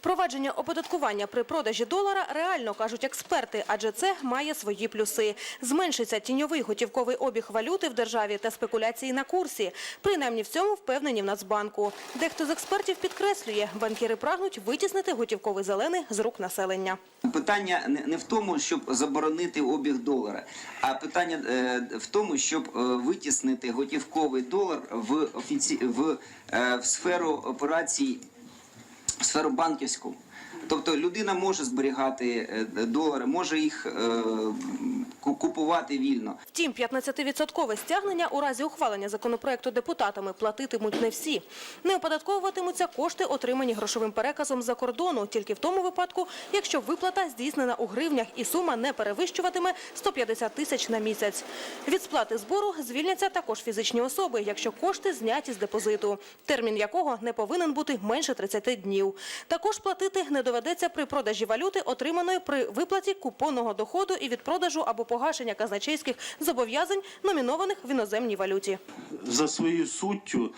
Впровадження оподаткування при продажі долара реально, кажуть експерти, адже це має свої плюси. Зменшиться тіньовий готівковий обіг валюти в державі та спекуляції на курсі. Принаймні в цьому впевнені в Нацбанку. Дехто з експертів підкреслює, банкіри прагнуть витіснити готівковий зелений з рук населення. Питання не, в тому, щоб заборонити обіг долара, а питання е, в тому, щоб е, витіснити готівковий долар в офіці... в, е, в сферу операцій, сферу банківську. Тобто людина може зберігати е, долари, може їх е, купувати вільно. Втім, 15-відсоткове стягнення у разі ухвалення законопроекту депутатами платитимуть не всі. Не оподатковуватимуться кошти, отримані грошовим переказом за кордону, тільки в тому випадку, якщо виплата здійснена у гривнях і сума не перевищуватиме 150 тисяч на місяць. Від сплати збору звільняться також фізичні особи, якщо кошти зняті з депозиту, термін якого не повинен бути менше 30 днів. Також платити не доведеться при продажі валюти, отриманої при виплаті купонного доходу і від продажу або погашення казначейських зобов'язань, номінованих в іноземній валюті. за своєю суттю,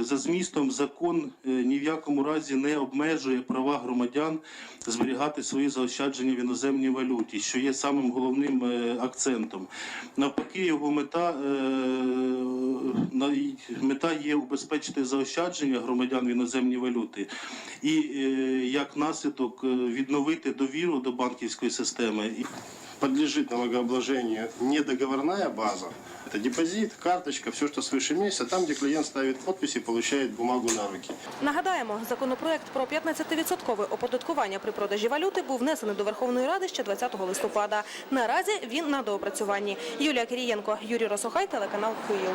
за змістом закон е, ні в якому разі не обмежує права громадян зберігати свої заощадження в іноземній валюті, що є самим головним е, акцентом. Навпаки, його мета, е, мета є убезпечити заощадження громадян в іноземній валюті і е, як наслідок е, відновити довіру до банківської системи. І подлежит налогообложению не договорная база. Это депозит, карточка, все, что свыше месяца, там, где клиент ставит подпись и получает бумагу на руки. Нагадаємо, законопроект про 15-відсоткове оподаткування при продажі валюти був внесений до Верховної Ради ще 20 листопада. Наразі він на доопрацюванні. Юлія Кирієнко, Юрій Росохай, телеканал Київ.